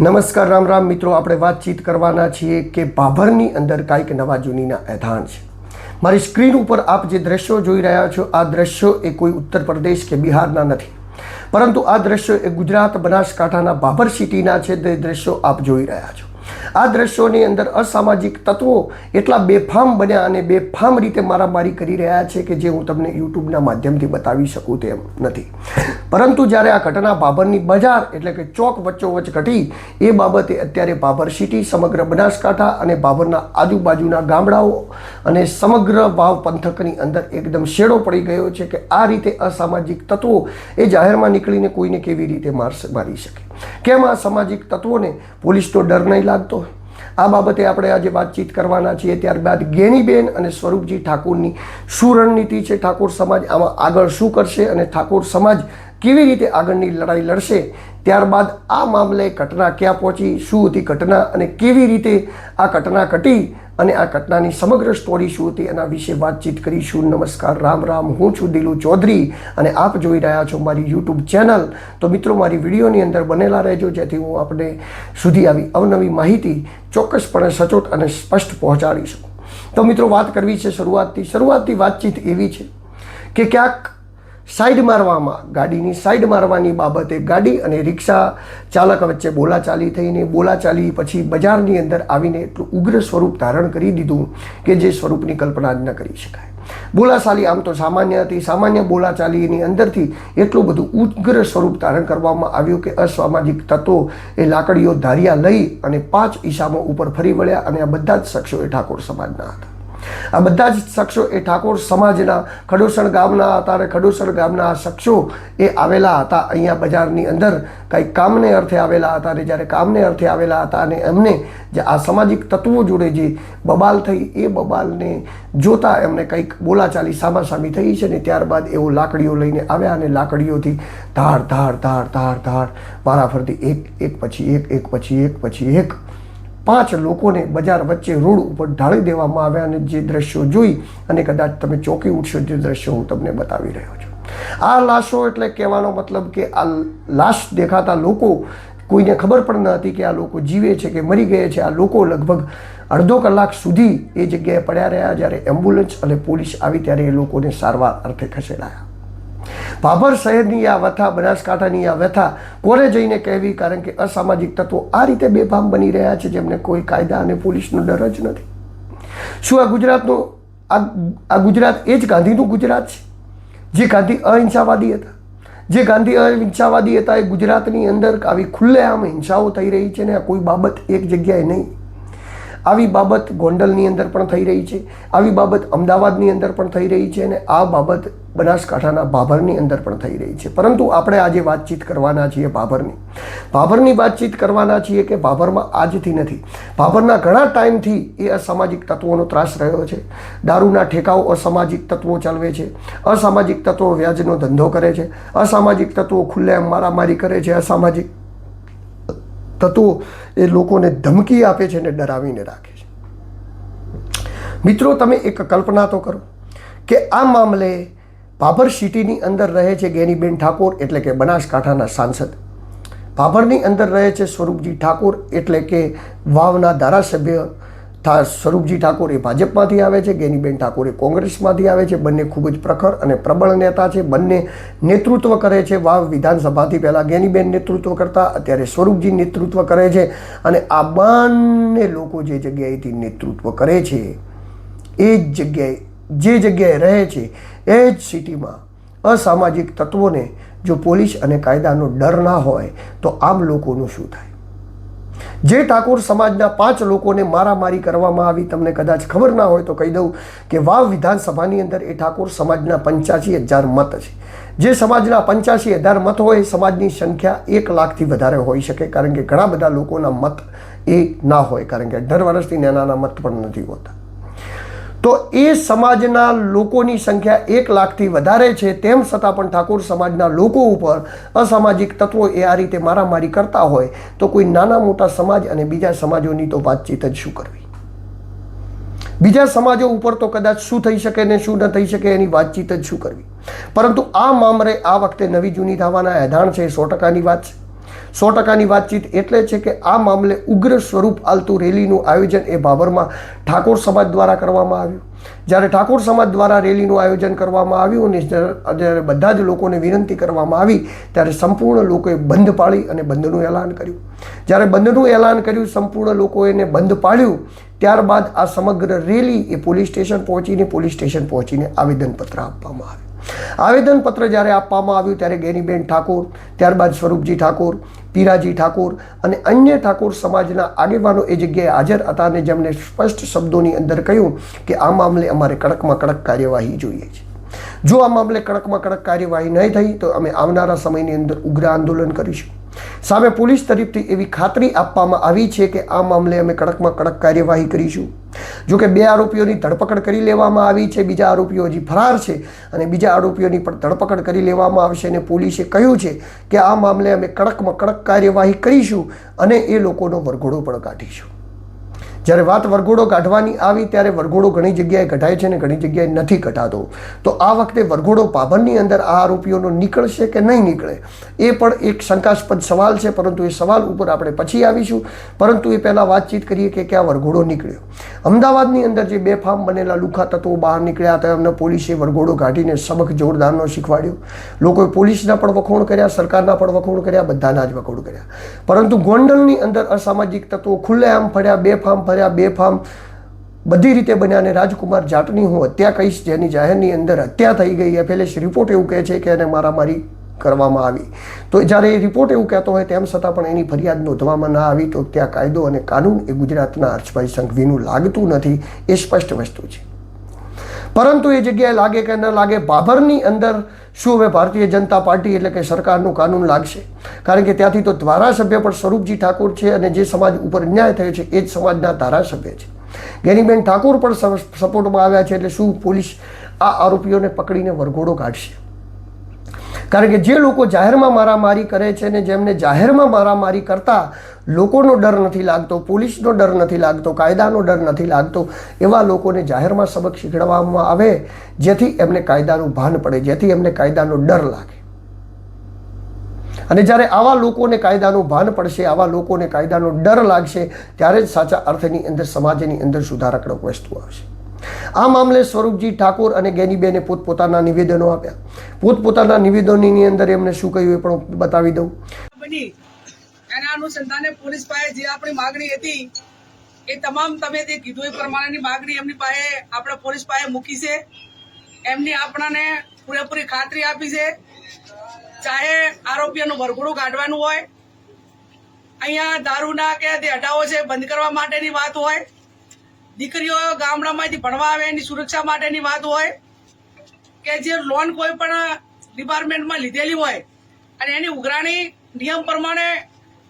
નમસ્કાર, રામ રામ. મિત્રો, આપણે વાતચીત કરવાના છીએ કે ભાભરની અંદર કાંઈક નવા જૂનીના એધાણ છે. મારી સ્ક્રીન ઉપર આપ જે દ્રશ્યો જોઈ રહ્યા છો, આ દ્રશ્યો એ કોઈ ઉત્તર પ્રદેશ કે બિહારના નથી. પરંતુ આ દ્રશ્યો એ ગુજરાત બનાસકાંઠાના ભાભર સિટીના છે, તે દ્રશ્યો આપ જોઈ રહ્યા છો. આ દ્રશ્યોની અંદર અસામાજિક તત્વો એટલા બેફામ બન્યા અને બેફામ રીતે મારામારી કરી રહ્યા છે કે જે હું તમને યુટ્યુબના માધ્યમથી બતાવી શકું તેમ નથી. પરંતુ જ્યારે આ ઘટના ભાભરની બજાર એટલે કે ચોક વચ્ચોવચ્ચ ઘટી, એ બાબતે અત્યારે ભાભર સિટી, સમગ્ર બનાસકાંઠા અને ભાભરના આજુબાજુના ગામડાઓ અને સમગ્ર વાવ પંથકની અંદર એકદમ શેડો પડી ગયો છે કે આ રીતે અસામાજિક તત્વો એ જાહેરમાં નીકળીને કોઈને કેવી રીતે મારશે મારી શકે. કેમ આ સામાજિક તત્વોને પોલીસનો ડર નહીં લાગતો? આ બાબતે આપણે આજે વાતચીત કરવાના છીએ. ત્યારબાદ ગેનીબેન અને સ્વરૂપજી ઠાકોરની શું રણનીતિ છે? ઠાકોર સમાજ આમાં આગળ શું કરશે અને ઠાકોર સમાજ કેવી રીતે આગળની લડાઈ લડશે? ત્યારબાદ આ મામલે ઘટના ક્યાં પહોંચી? શું હતી ઘટના અને કેવી રીતે આ ઘટના ઘટી? અને આ ઘટનાની સમગ્ર સ્ટોરી શું હતી એના વિશે વાતચીત કરીશું. નમસ્કાર, રામ રામ. હું છું દિલુ ચૌધરી અને આપ જોઈ રહ્યા છો મારી યુટ્યુબ ચેનલ તો મિત્રો, મારી વિડીયોની અંદર બનેલા રહેજો, જેથી હું આપણે સુધી આવી અવનવી માહિતી ચોક્કસપણે સચોટ અને સ્પષ્ટ પહોંચાડી શકું. તો મિત્રો, વાત કરવી છે શરૂઆતથી. શરૂઆતથી વાતચીત એવી છે કે ક્યાંક સાઈડ મારવામાં, ગાડીની સાઈડ મારવાની બાબતે ગાડી અને રિક્ષા ચાલક વચ્ચે બોલાચાલી થઈને, બોલાચાલી પછી બજારની અંદર આવીને એટલું ઉગ્ર સ્વરૂપ ધારણ કરી દીધું કે જે સ્વરૂપની કલ્પના જ ન કરી શકાય. બોલાચાલી આમ તો સામાન્ય હતી. સામાન્ય બોલાચાલીની અંદરથી એટલું બધું ઉગ્ર સ્વરૂપ ધારણ કરવામાં આવ્યું કે અસામાજિક તત્વો એ લાકડીઓ ધારિયા લઈ અને પાંચ ઈસામો ઉપર ફરી વળ્યા અને આ બધા જ શખ્સો એ ઠાકોર સમાજના હતા. આ બધા જ શખ્સો એ ઠાકોર સમાજના ખડોસણ ગામના હતા અને ખડોસણ ગામના આ શખ્સો એ આવેલા હતા. અહીંયા બજારની અંદર કંઈક કામને અર્થે આવેલા હતા અને જ્યારે કામને અર્થે આવેલા હતા અને એમને જે આ સામાજિક તત્વો જોડે જે બબાલ થઈ, એ બબાલને જોતા એમને કંઈક બોલાચાલી સામાસામી થઈ છે ને ત્યારબાદ એવો લાકડીઓ લઈને આવ્યા અને લાકડીઓથી ધાર ધાર ધાર ધાર ધાર વારાફરતી એક એક પછી એક એક પછી એક પછી એક પાંચ લોકોને બજાર વચ્ચે રોડ ઉપર ઢાળી દેવામાં આવ્યા અને જે દ્રશ્યો જોઈ અને કદાચ તમે ચોંકી ઉઠશો જે દ્રશ્યો હું તમને બતાવી રહ્યો છું. આ લાશો એટલે કહેવાનો મતલબ કે આ લાશ દેખાતા લોકો કોઈને ખબર પણ ન હતી કે આ લોકો જીવે છે કે મરી ગયા છે. આ લોકો લગભગ અડધો કલાક સુધી એ જગ્યાએ પડ્યા રહ્યા. જ્યારે એમ્બ્યુલન્સ અને પોલીસ આવી ત્યારે એ લોકોને સારવાર અર્થે ખસેડાયા. ભાભર શહેરની આ વ્યથા, બનાસકાંઠાની આ વ્યથા કોને જઈને કહેવી? કારણ કે અસામાજિક તત્વો આ રીતે બેફામ બની રહ્યા છે જેમને કોઈ કાયદા અને પોલીસનો ડર જ નથી. શું આ ગુજરાતનું, આ ગુજરાત એ જ ગાંધીનું ગુજરાત છે? જે ગાંધી અહિંસાવાદી હતા. જે ગાંધી અહિંસાવાદી હતા એ ગુજરાતની અંદર આવી ખુલ્લેઆમ હિંસાઓ થઈ રહી છે ને આ કોઈ બાબત એક જગ્યાએ નહીં. આવી બાબત ગોંડલની અંદર પણ થઈ રહી છે. આવી બાબત અમદાવાદની અંદર પણ થઈ રહી છે અને આ બાબત બનાસકાંઠાના ભાભરની અંદર પણ થઈ રહી છે. પરંતુ આપણે આજે વાતચીત કરવાના છીએ ભાભરની ભાભરની વાતચીત કરવાના છીએ કે ભાભરમાં આજથી નથી. ભાભરના ઘણા ટાઈમથી એ અસામાજિક તત્વોનો ત્રાસ રહ્યો છે. દારૂના ઠેકાઓ અસામાજિક તત્વો ચાલવે છે. અસામાજિક તત્વો વ્યાજનો ધંધો કરે છે. અસામાજિક તત્વો ખુલ્લેઆમ મારામારી કરે છે. અસામાજિક તત્વો એ લોકોને ધમકી આપે છે અને ડરાવીને રાખે છે. મિત્રો, તમે એક કલ્પના તો કરો કે આ મામલે ભાભર સિટીની અંદર રહે છે ગેનીબેન ઠાકોર એટલે કે બનાસકાંઠાના સાંસદ. ભાભરની અંદર રહે છે સ્વરૂપજી ઠાકોર એટલે કે વાવના ધારાસભ્ય સ્વરૂપજી ઠાકોર એ ભાજપમાંથી આવે છે, ગેનીબેન ઠાકોર એ કોંગ્રેસમાંથી આવે છે. બંને ખૂબ જ પ્રખર અને પ્રબળ નેતા છે. બંને નેતૃત્વ કરે છે વાવ વિધાનસભાથી પહેલાં ગેનીબેન નેતૃત્વ કરતા, અત્યારે સ્વરૂપજી નેતૃત્વ કરે છે અને આ બંને લોકો જે જગ્યાએથી નેતૃત્વ કરે છે, એ જ જગ્યાએ જે જગ્યાએ રહે છે, એ જ સિટીમાં અસામાજિક તત્વોને જો પોલીસ અને કાયદાનો ડર ના હોય, તો આમ લોકોનું શું થાય? જે ઠાકોર સમાજના પાંચ લોકોને મારામારી કરવામાં આવી, તમને કદાચ ખબર ના હોય તો કહી દઉં કે વાવ વિધાનસભાની અંદર એ ઠાકોર સમાજના પંચ્યાસી હજાર મત છે. જે સમાજના પંચ્યાસી હજાર મત હોય સમાજની સંખ્યા એક લાખથી વધારે હોઈ શકે, કારણ કે ઘણા બધા લોકોના મત એ ના હોય, કારણ કે અઢાર વર્ષથી નાના મત પણ નથી હોતા. તો એ સમાજના લોકોની સંખ્યા એક લાખથી વધારે છે. તેમ છતાં પણ ઠાકોર સમાજના લોકો ઉપર અસામાજિક તત્વો એ આ રીતે મારામારી કરતા હોય તો કોઈ નાના મોટા સમાજ અને બીજા સમાજોની તો વાતચીત જ શું કરવી? બીજા સમાજો ઉપર તો કદાચ શું થઈ શકે ને શું ન થઈ શકે એની વાતચીત જ શું કરવી? પરંતુ આ મામલે આ વખતે નવી જૂની થવાના એધાણ છે સો ટકાની વાત છે. સો ટકાની વાતચીત એટલે છે કે આ મામલે ઉગ્ર સ્વરૂપ આલતું રેલીનું આયોજન એ ભાભરમાં ઠાકોર સમાજ દ્વારા કરવામાં આવ્યું. જ્યારે ઠાકોર સમાજ દ્વારા રેલીનું આયોજન કરવામાં આવ્યું અને જ્યારે બધા જ લોકોને વિનંતી કરવામાં આવી, ત્યારે સંપૂર્ણ લોકોએ બંધ પાળી અને બંધનું એલાન કર્યું. જ્યારે બંધનું એલાન કર્યું, સંપૂર્ણ લોકોએ એને બંધ પાડ્યું ત્યારબાદ આ સમગ્ર રેલી એ પોલીસ સ્ટેશન પહોંચીને પોલીસ સ્ટેશન પહોંચીને આવેદનપત્ર આપવામાં આવ્યું. આવેદનપત્ર જ્યારે આપવામાં આવ્યું ત્યારે ગેનીબેન ઠાકોર, ત્યારબાદ સ્વરૂપજી ઠાકોર, પીરાજી ઠાકોર અને અન્ય ઠાકોર સમાજના આગેવાનો એ જગ્યાએ હાજર હતા અને જેમણે સ્પષ્ટ શબ્દોની અંદર કહ્યું કે આ મામલે અમારે કડકમાં કડક કાર્યવાહી જોઈએ છે. જો આ મામલે કડકમાં કડક કાર્યવાહી નહીં થઈ તો અમે આવનારા સમયની અંદર ઉગ્ર આંદોલન કરીશું. સામે પોલીસ તરફથી એવી ખાતરી આપવામાં આવી છે કે આ મામલે અમે કડકમાં કડક કાર્યવાહી કરીશું. જો કે બે આરોપીઓની ધરપકડ કરી લેવામાં આવી છે, બીજા આરોપીઓ હજી ફરાર છે અને બીજા આરોપીઓની પણ ધરપકડ કરી લેવામાં આવશે અને પોલીસે કહ્યું છે કે આ મામલે અમે કડકમાં કડક કાર્યવાહી કરીશું અને એ લોકોનો વરઘોડો પણ કાઢીશું. જ્યારે વાત વરઘોડો કાઢવાની આવી ત્યારે વરઘોડો ઘણી જગ્યાએ કઢાય છે અને ઘણી જગ્યાએ નથી કઢાતો. તો આ વખતે વરઘોડો પાભરની અંદર આ આરોપીઓનો નીકળશે કે નહીં નીકળે? એ પણ એક શંકાસ્પદ સવાલ છે, પરંતુ એ સવાલ ઉપર આપણે પછી આવીશું. પરંતુ એ પહેલાં વાતચીત કરીએ કે ક્યાં વરઘોડો નીકળ્યો? અમદાવાદની અંદર જે બેફામ બનેલા લુખા તત્વો બહાર નીકળ્યા હતા, એમને પોલીસે વરઘોડો કાઢીને સબક જોરદારનો શીખવાડ્યો. લોકોએ પોલીસના પણ વખોણ કર્યા, સરકારના પણ વખોણ કર્યા, બધાના જ વખોણ કર્યા. પરંતુ ગોંડલની અંદર અસામાજિક તત્વો ખુલ્લેઆમ ફર્યા, બેફામ ફર્યા. બેફામ બધી રીતે બન્યા અને રાજકુમાર જાટની હું હત્યા કહીશ, જેની જાહેરની અંદર હત્યા થઈ ગઈ. એફએલએસ રિપોર્ટ એવું કહે છે કે એને મારામારી કરવામાં આવી. તો જ્યારે એ રિપોર્ટ એવું કહેતો હોય તેમ છતાં પણ એની ફરિયાદ નોંધવામાં ના આવી, તો ત્યાં કાયદો અને કાનૂન એ ગુજરાતના હર્ષભાઈ સંઘવીનું લાગતું નથી એ સ્પષ્ટ વસ્તુ છે. પરંતુ એ જગ્યાએ લાગે કે ન લાગે બાભરની અંદર શું હવે ભારતીય જનતા પાર્ટી એટલે કે સરકારનું કાનૂન લાગશે? કારણ કે ત્યાંથી તો ધારાસભ્ય પણ સ્વરૂપજી ઠાકોર છે અને જે સમાજ ઉપર અન્યાય થયો છે, એ જ સમાજના ધારાસભ્ય છે. ગેનીબેન ઠાકોર પણ સપોર્ટમાં આવ્યા છે એટલે શું પોલીસ આ આરોપીઓને પકડીને વરઘોડો કાઢશે? કારણ કે જે લોકો જાહેરમાં મારામારી કરે છે ને જેમને જાહેરમાં મારામારી કરતા લોકોનો ડર નથી લાગતો, પોલીસનો ડર નથી લાગતો, કાયદાનો ડર નથી લાગતો, એવા લોકોને જાહેરમાં સબક શીખવાડવામાં આવે, જેથી એમને કાયદાનું ભાન પડે, જેથી એમને કાયદાનો ડર લાગે. અને જ્યારે આવા લોકોને કાયદાનું ભાન પડશે, આવા લોકોને કાયદાનો ડર લાગશે, ત્યારે જ સાચા અર્થની અંદર, સમાજની અંદર સુધારકડક વસ્તુ આવશે. આ મામલે સ્વરૂપજી ઠાકોર અને ગેનીબેને પોતપોતાના નિવેદનો આપ્યા. પોતપોતાના નિવેદનોની અંદર એમને શું કહ્યું એ પણ બતાવી દઉં. એના અનુસંધાને પોલીસ પાસે જે આપણી માગણી હતી, એ તમામ તમે જે કીધું એ પ્રમાણેની માગણી એમની પાસે આપણે પોલીસ પાસે મૂકી છે. એમની આપણાને પૂરેપૂરી ખાતરી આપી છે. ચાહે આરોપીઓનું વરઘોડું કાઢવાનું હોય, અહીંયા દારૂના કે તે હટાવો છે બંધ કરવા માટેની વાત હોય દીકરીઓ ગામડામાંથી ભણવા આવે, એની સુરક્ષા માટેની વાત હોય કે જે લોન કોઈ પણ ડિપાર્ટમેન્ટમાં લીધેલી હોય અને એની ઉઘરાણી નિયમ પ્રમાણે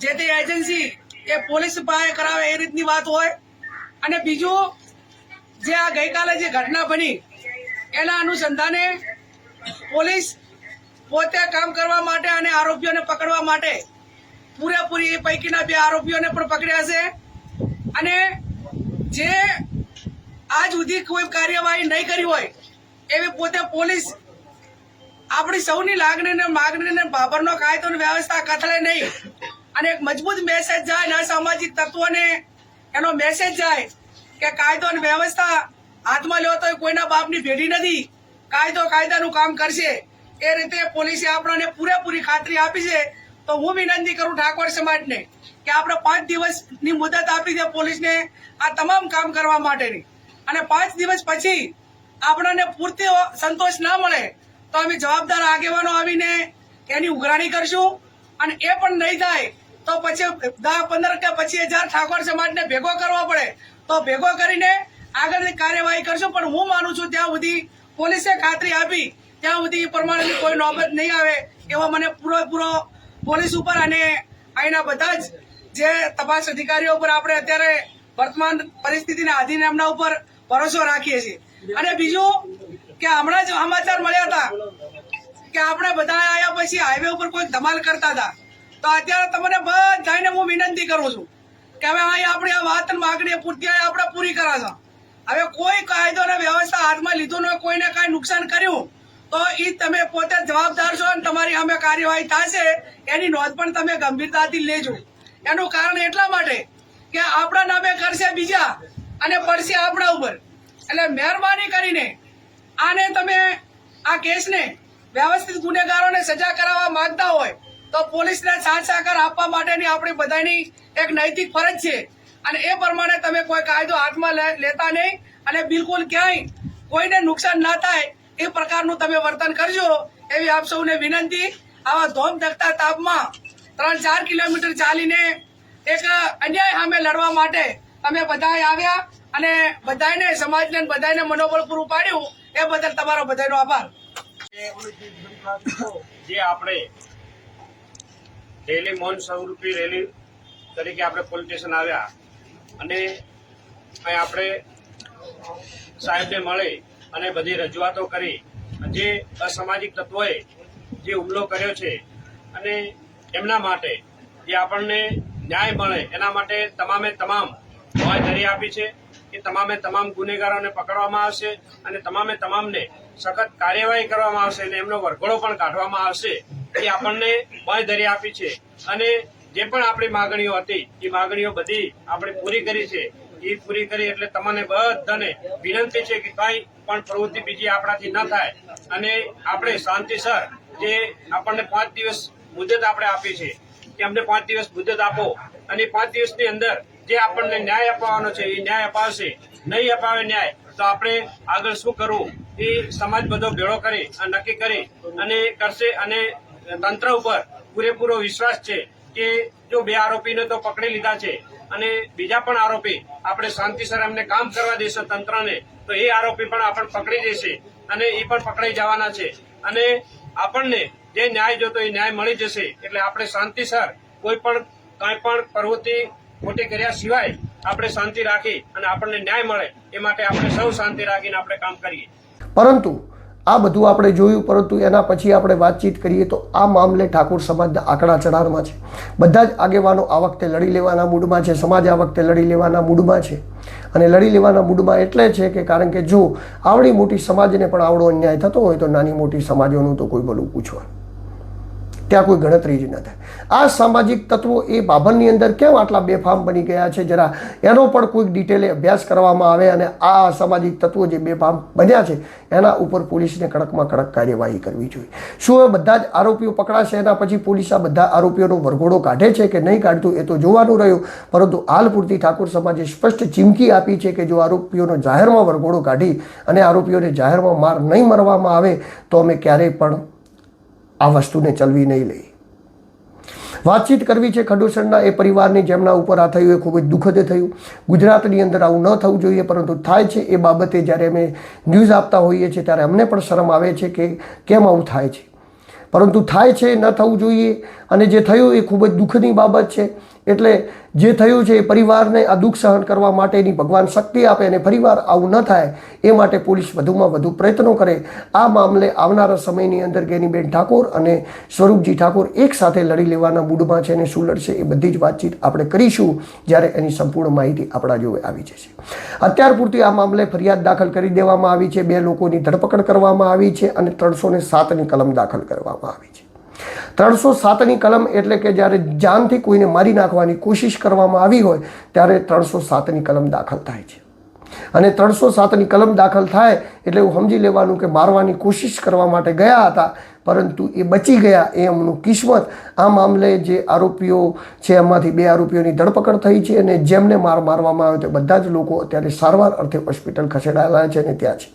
જે તે એજન્સી એ પોલીસ પાસે કરાવે એ રીતની વાત હોય. અને બીજું, જે આ ગઈકાલે જે ઘટના બની, એના અનુસંધાને પોલીસ પોતે કામ કરવા માટે અને આરોપીઓને પકડવા માટે પૂરેપૂરી પૈકીના બે આરોપીઓને પણ પકડ્યા છે. અને જે આજ સુધી કોઈ કાર્યવાહી નહીં કરી હોય, એવી પોતે પોલીસ આપણી સૌની લાગણીને, માગણીને, બાબરનો કાયદો અને વ્યવસ્થા કથળે નહીં. અને એક મજબૂત મેસેજ જાય ના સામાજિક તત્વોને, એનો મેસેજ જાય કે કાયદો અને વ્યવસ્થા હાથમાં લેવો તો કોઈના બાપની ભેડી નથી. કાયદો કાયદાનું કામ કરશે. એ રીતે પોલીસે આપણને પૂરેપૂરી ખાતરી આપી છે. તો હું વિનંતી કરું ઠાકોર સમાજને કે આપણે પાંચ દિવસની મુદત આપી દે પોલીસને આ તમામ કામ કરવા માટેની. અને પાંચ દિવસ પછી આપણને પૂરતી સંતોષ ના મળે તો અમે જવાબદાર આગેવાનો આવીને એની ઉઘરાણી કરશું. અને એ પણ નહીં થાય તો પછી દસ પંદર કે પચીસ હજાર ઠાકોર સમાજને ભેગો કરવો પડે. તો ભેગો કરીને આગળની કાર્યવાહી કરશું. પણ હું માનું છું ત્યાં સુધી પોલીસે ખાતરી આપી. ત્યાં સુધી પ્રમાણેની કોઈ નોબત નહીં આવે એવો મને પૂરેપૂરો પોલીસ ઉપર અને અહીંના બધા જ જે તપાસ અધિકારીઓ ઉપર આપણે અત્યારે વર્તમાન પરિસ્થિતિના આધીન એમના ઉપર ભરોસો રાખીએ છીએ. અને બીજું કે હમણાં જ સમાચાર મળ્યા હતા કે આપણે બધા આવ્યા પછી હાઈવે ઉપર કોઈ ધમાલ કરતા હતા. તો અત્યારે તમને બધાને હું વિનંતી કરું છું કે હવે અહીં આપણી આ વાત માગણી પૂરતી આપણે પૂરી કરાશો. હવે કોઈ કાયદો અને વ્યવસ્થા હાથમાં લીધું ન કોઈને કાંઈ નુકસાન કર્યું તો એ તમે પોતે જવાબદાર છો અને તમારી સામે કાર્યવાહી થશે. એની નોંધ પણ તમે ગંભીરતાથી લેજો. એનું કારણ એટલા માટે કે આપણા નામે કરશે બીજા અને પડશે આપણા ઉપર. એટલે મહેરબાની કરીને આને તમે આ કેસને વ્યવસ્થિત ગુનેગારોને સજા કરાવવા માંગતા હોય તો પોલીસને સાથ સહકાર આપવા માટેની આપણી બધાની એક નૈતિક ફરજ છે. અને એ પ્રમાણે તમે કોઈ કાયદો હાથમાં લેતા નહીં અને બિલકુલ ક્યાંય કોઈને નુકસાન ના થાય એ પ્રકારનું તમે વર્તન કરજો એવી આપ સૌને વિનંતી. આવા ધોમ ધકતા તાપમાં ત્રણ ચાર કિલોમીટર ચાલીને એક અન્યાય સામે લડવા માટે તમે બધાએ આવ્યા અને બધાને સમાજને બધાને મનોબળ પૂરું પાડ્યું. એ બદલ તમારો બધાનો આભાર. જે આપણે રેલી મૌન સ્વરૂપી રેલી તરીકે આપણે પોલીસ સ્ટેશન આવ્યા અને આપણે સાહેબને મળી અને બધી રજૂઆતો કરી જે અસામાજિક તત્વોએ જે હુમલો કર્યો છે અને એમના માટે જે આપણને ન્યાય મળે એના માટે તમામે તમામ બાંયધરી આપી છે કે તમામે તમામ ગુનેગારોને પકડવામાં આવશે અને તમામે તમામને સખત કાર્યવાહી કરવામાં આવશે અને એમનો વરઘોડો પણ કાઢવામાં આવશે એ આપણને બાંયધરી આપી છે. અને જે પણ આપણી માગણીઓ હતી, એ માગણીઓ બધી આપણે પૂરી કરી છે. એ પૂરી કરી એટલે તમને બધાને વિનંતી છે કે કઈ પણ પ્રવૃત્તિ બીજી આપણાથી ન થાય. અને આપણે શાંતિસર જે આપણને પાંચ દિવસ મુદત આપણે આપી છે, કે અમને પાંચ દિવસ મુદત આપો. અને પાંચ દિવસની અંદર જે આપણને ન્યાય અપાવવાનો છે, એ ન્યાય અપાવશે. નહીં અપાવે ન્યાય, તો આપણે આગળ શું કરવું? એ સમાજ બધો ભેળો કરી નક્કી કરી અને કરશે. અને તંત્ર ઉપર પૂરેપૂરો વિશ્વાસ છે. કે જો બે આરોપીને તો પકડી લીધા છે અને બીજા પણ આરોપી આપણે શાંતિસર એમને કામ કરવા દેશે તંત્રને, તો એ આરોપી પણ આપણને પકડી જશે અને એ પણ પકડાઈ જવાના છે. અને આપણને જે ન્યાય જોતો એ ન્યાય મળી જશે એટલે આપણે શાંતિસર કોઈ પણ કઈ પણ પ્રવૃત્તિ ખોટી કર્યા સિવાય આપણે શાંતિ રાખી અને આપણને ન્યાય મળે એ માટે આપણે સૌ શાંતિ રાખીને આપણે કામ કરીએ. પરંતુ આ બધું આપણે જોયું, પરંતુ એના પછી આપણે વાતચીત કરીએ તો આ મામલે ઠાકોર સમાજના આંકડા ચઢારમાં છે. બધા જ આગેવાનો આ વખતે લડી લેવાના મૂડમાં છે, સમાજ આ વખતે લડી લેવાના મૂડમાં છે. અને લડી લેવાના મૂડમાં એટલે છે કે કારણ કે જો આવડી મોટી સમાજને પણ આવડો અન્યાય થતો હોય તો નાની મોટી સમાજોનું તો કોઈ બોલું પૂછવાનું ત્યાં કોઈ ગણતરી જ ન થાય. આ સામાજિક તત્વો એ બાબરની અંદર કેમ આટલા બેફામ બની ગયા છે? જરા એનો પણ કોઈક ડિટેલે અભ્યાસ કરવામાં આવે અને આ સામાજિક તત્વો જે બેફામ બન્યા છે, એના ઉપર પોલીસને કડકમાં કડક કાર્યવાહી કરવી જોઈએ. શું એ બધા જ આરોપીઓ પકડાશે? એના પછી પોલીસ આ બધા આરોપીઓનો વરઘોડો કાઢે છે કે નહીં કાઢતું એ તો જોવાનું રહ્યું. પરંતુ હાલ પૂરતી ઠાકોર સમાજે સ્પષ્ટ ચીમકી આપી છે કે જો આરોપીઓનો જાહેરમાં વરઘોડો કાઢી અને આરોપીઓને જાહેરમાં માર નહીં મરવામાં આવે, તો અમે ક્યારેય પણ આ વસ્તુને ચલવી નહીં લઈ વાતચીત કરવી છે ખડુસરના એ પરિવારની જેમના ઉપર આ થયું એ ખૂબ જ દુઃખદ થયું. ગુજરાતની અંદર આવું ન થવું જોઈએ, પરંતુ થાય છે એ બાબતે જ્યારે અમે ન્યૂઝ આપતા હોઈએ છીએ ત્યારે અમને પણ શરમ આવે છે કે કેમ આવું થાય છે. પરંતુ થાય છે ન થવું જોઈએ અને જે થયું એ ખૂબ જ દુઃખની બાબત છે. એટલે જે થયું છે એ પરિવારને આ દુઃખ સહન કરવા માટેની ભગવાન શક્તિ આપે અને ફરીવાર આવું ન થાય, એ માટે પોલીસ વધુમાં વધુ પ્રયત્નો કરે. આ મામલે આવનારા સમયની અંદર ગેનીબેન ઠાકોર અને સ્વરૂપજી ઠાકોર એક સાથે લડી લેવાના મૂડમાં છે અને શું લડશે એ બધી જ વાતચીત આપણે કરીશું જ્યારે એની સંપૂર્ણ માહિતી આપણા જોડે આવી જશે. અત્યાર પૂરતી આ મામલે ફરિયાદ દાખલ કરી દેવામાં આવી છે. બે લોકોની ધરપકડ કરવામાં આવી છે અને ત્રણસો ને સાતની કલમ દાખલ કરવામાં આવી છે. ત્રણસો સાતની કલમ એટલે કે જ્યારે જાનથી કોઈને મારી નાખવાની કોશિશ કરવામાં આવી હોય, ત્યારે ત્રણસો સાતની કલમ દાખલ થાય છે. અને ત્રણસો સાતની કલમ દાખલ થાય એટલે એવું સમજી લેવાનું કે મારવાની કોશિશ કરવા માટે ગયા હતા, પરંતુ એ બચી ગયા એ એમનું કિસ્મત. આ મામલે જે આરોપીઓ છે એમાંથી બે આરોપીઓની ધરપકડ થઈ છે અને જેમને માર મારવામાં આવ્યો તે બધા જ લોકો અત્યારે સારવાર અર્થે હોસ્પિટલ ખસેડાયેલા છે અને ત્યાં છે.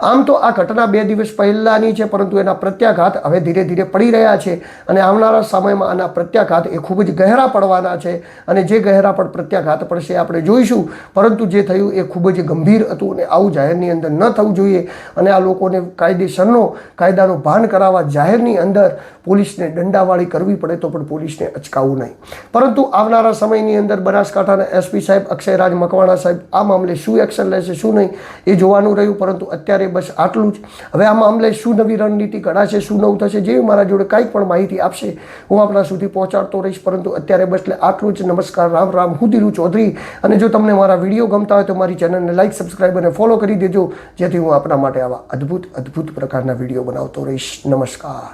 આમ તો આ ઘટના બે દિવસ પહેલાંની છે, પરંતુ એના પ્રત્યાઘાત હવે ધીરે ધીરે પડી રહ્યા છે અને આવનારા સમયમાં આના પ્રત્યાઘાત એ ખૂબ જ ગહેરા પડવાના છે અને જે ગહેરા પણ પ્રત્યાઘાત પડશે આપણે જોઈશું, પરંતુ જે થયું એ ખૂબ જ ગંભીર હતું અને આવું જાહેરની અંદર ન થવું જોઈએ અને આ લોકોને કાયદેસરનો, કાયદાનું ભાન કરાવવા જાહેરની અંદર પોલીસને દંડાવાળી કરવી પડે તો પણ પોલીસને અચકાવવું નહીં. પરંતુ આવનારા સમયની અંદર બનાસકાંઠાના એસપી સાહેબ અક્ષયરાજ મકવાણા સાહેબ આ મામલે શું એક્શન લેશે, શું નહીં એ જોવાનું રહ્યું, પરંતુ અત્યારે બસ આટલું જ. હવે આ મામલે શું નવી રણનીતિ ઘડાશે શું નવું થશે જેવી મારા જોડે કાંઈ પણ માહિતી આપશે, હું આપણા સુધી પહોંચાડતો રહીશ, પરંતુ અત્યારે બસ એટલે આટલું જ. નમસ્કાર, રામ રામ, હું ધીરુ ચૌધરી. અને જો તમને મારા વીડિયો ગમતા હોય તો મારી ચેનલને લાઇક સબસ્ક્રાઈબ અને ફોલો કરી દેજો, જેથી હું આપણા માટે આવા અદ્ભુત અદ્ભુત પ્રકારના વીડિયો બનાવતો રહીશ. નમસ્કાર.